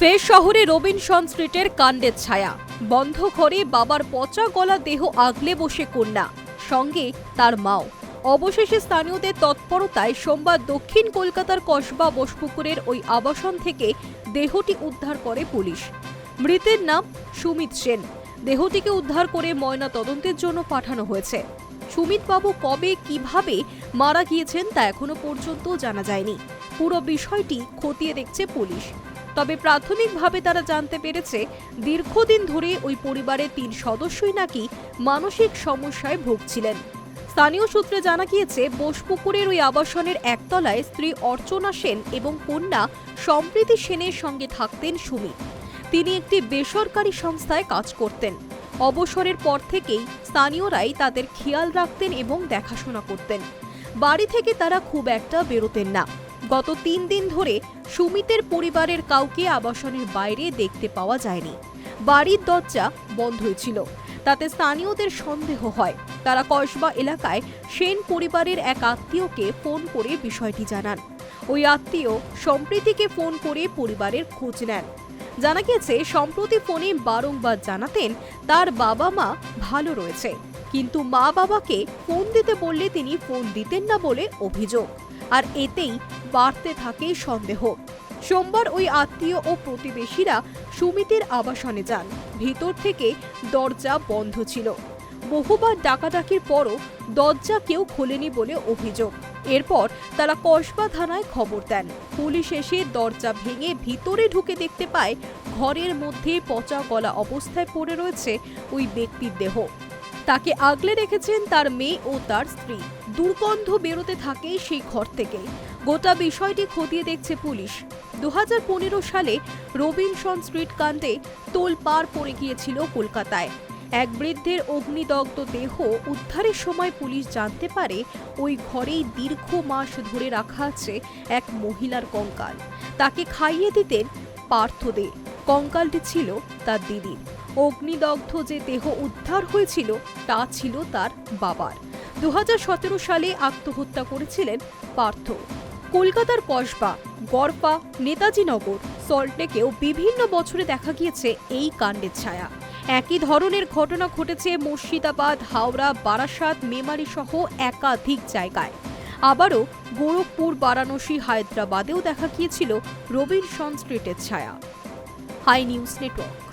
ফের শহরে রবিনসন স্ট্রিটের কাণ্ডের ছায়া। বন্ধ ঘরে বাবার পচা গলা দেহ আগলে বসে কন্যা, সঙ্গে তার মাও। অবশেষে স্থানীয়দের তৎপরতায় সোমবার দক্ষিণ কলকাতার কসবা বসপুকুরের ওই আবাসন থেকে দেহটি উদ্ধার করে পুলিশ। মৃতের নাম সুমিত সেন। দেহটিকে উদ্ধার করে ময়না তদন্তের জন্য পাঠানো হয়েছে। সুমিতবাবু কবে, কীভাবে মারা গিয়েছেন তা এখনও পর্যন্ত জানা যায়নি। পুরো বিষয়টি খতিয়ে দেখছে পুলিশ। তবে প্রাথমিকভাবে তারা জানতে পেরেছে, দীর্ঘদিন ধরে ওই পরিবারের তিন সদস্যই নাকি মানসিক সমস্যায় ভুগছিলেন। স্থানীয় সূত্রে জানা গিয়েছে, বোসপুকুরের ওই আবাসনের একতলায় স্ত্রী অর্চনা সেন এবং কন্যা সম্প্রীতি সেনের সঙ্গে থাকতেন সুমি। তিনি একটি বেসরকারি সংস্থায় কাজ করতেন। অবসরের পর থেকেই স্থানীয়রাই তাদের খেয়াল রাখতেন এবং দেখাশোনা করতেন। বাড়ি থেকে তারা খুব একটা বেরোতেন না। গত তিন দিন ধরে সুমিতের পরিবারের কাউকে আবাসনের বাইরে দেখতে পাওয়া যায়নি। বাড়ির দরজা বন্ধই ছিল তাতে স্থানীয়দের সন্দেহ হয়। তারা কসবা এলাকায় সেন পরিবারের এক আত্মীয়কে ফোন করে বিষয়টি জানান। ওই আত্মীয় সম্প্রীতিকে ফোন করে পরিবারের খোঁজ নেন। জানা গেছে সম্প্রতি ফোনে বারংবার জানাতেন তার বাবা মা ভালো রয়েছে। কিন্তু মা বাবাকে ফোন দিতে বললে তিনি ফোন দিতেন না বলে অভিযোগ। আর এতেই বাড়তে থাকে সন্দেহ। সোমবার ওই আত্মীয় ও প্রতিবেশীরা সুমিতের আবাসনে যান। ভিতর থেকে দরজা বন্ধ ছিল। বহুবার ডাকাডাকির পরও দরজা কেউ খোলেনি বলে অভিযোগ। এরপর তারা কসবা থানায় খবর দেন। পুলিশ এসে দরজা ভেঙে ভিতরে ঢুকে দেখতে পায়, ঘরের মধ্যে পচা গলা অবস্থায় পড়ে রয়েছে ওই ব্যক্তির দেহ। তাকে আগলে রেখেছেন তার মেয়ে ও তার স্ত্রী। দুর্গন্ধ বেরোতে থাকে সেই ঘর থেকে। গোটা বিষয়টি খতিয়ে দেখছে পুলিশ। দু হাজার পনেরো সালে রবিনসন স্ট্রিট কাণ্ডে তোলপাড় পড়ে গিয়েছিল কলকাতায়। এক বৃদ্ধের অগ্নিদগ্ধ দেহ উদ্ধারের সময় পুলিশ জানতে পারে ওই ঘরেই দীর্ঘ মাস ধরে রাখা আছে এক মহিলার কঙ্কাল। তাকে খাইয়ে দিতেন পার্থ দে। কঙ্কালটি ছিল তার দিদির। অগ্নিদগ্ধ যে দেহ উদ্ধার হয়েছিল, তা ছিল তার বাবার। দু হাজার সতেরো সালে আত্মহত্যা করেছিলেন পার্থ। কলকাতার কসবা গড়পা নেতাজি নগর সল্টলেকেও বিভিন্ন বছরে দেখা গিয়েছে এই কাণ্ডের ছায়া। একই ধরনের ঘটনা ঘটেছে মুর্শিদাবাদ, হাওড়া, বারাসাত, মেমারি সহ একাধিক জায়গায়। আবারও গোরখপুর, বারাণসী, হায়দ্রাবাদেও দেখা গিয়েছিল রবিনসন স্ট্রিটের ছায়া। Hi news network.